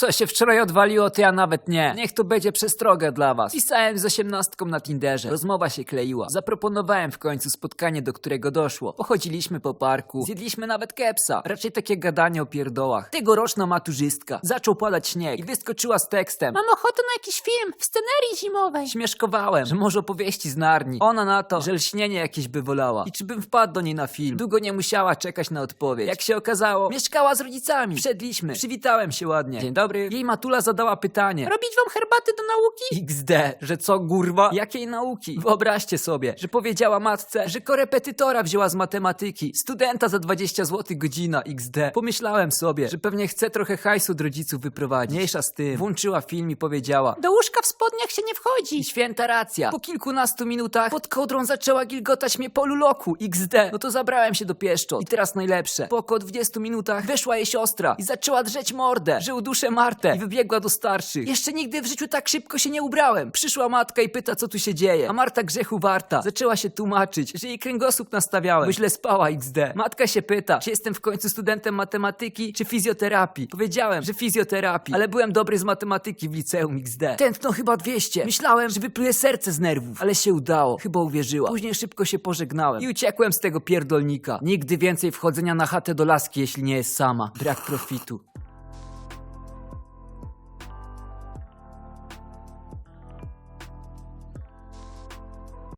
Co się wczoraj odwaliło, to ja nawet nie. Niech to będzie przestrogę dla was. Pisałem z osiemnastką na Tinderze. Rozmowa się kleiła. Zaproponowałem w końcu spotkanie, do którego doszło. Pochodziliśmy po parku. Zjedliśmy nawet kepsa. Raczej takie gadanie o pierdołach. Tegoroczna maturzystka. Zaczął padać śnieg i wyskoczyła z tekstem. Mam ochotę na jakiś film w scenerii zimowej. Śmieszkowałem, że może opowieści z Narni. Ona na to, że lśnienie jakieś by wolała. I czy bym wpadł do niej na film? Długo nie musiała czekać na odpowiedź. Jak się okazało, mieszkała z rodzicami. Wszedliśmy. Przywitałem się ładnie. Dzień dobry. Jej matula zadała pytanie. Robić wam herbaty do nauki? XD, że co kurwa? Jakiej nauki? Wyobraźcie sobie, że powiedziała matce, że korepetytora wzięła z matematyki, studenta za 20 zł godzina XD. Pomyślałem sobie, że pewnie chce trochę hajsu od rodziców wyprowadzić. Mniejsza z tym. Włączyła film i powiedziała. Do łóżka w spodniach się nie wchodzi. I święta racja. Po kilkunastu minutach pod kołdrą zaczęła gilgotać mnie po luloku XD. No to zabrałem się do pieszczot. I teraz najlepsze. Po około 20 minutach weszła jej siostra i zaczęła drzeć mordę, że uduszę Martę i wybiegła do starszych. Jeszcze nigdy w życiu tak szybko się nie ubrałem. Przyszła matka i pyta, co tu się dzieje. A Marta grzechu warta. Zaczęła się tłumaczyć, że jej kręgosłup nastawiałem, bo źle spała XD. Matka się pyta, czy jestem w końcu studentem matematyki, czy fizjoterapii. Powiedziałem, że fizjoterapii, ale byłem dobry z matematyki w liceum XD. Tętno chyba 200. Myślałem, że wypluje serce z nerwów, ale się udało. Chyba uwierzyła. Później szybko się pożegnałem i uciekłem z tego pierdolnika. Nigdy więcej wchodzenia na chatę do laski, jeśli nie jest sama. Brak profitu.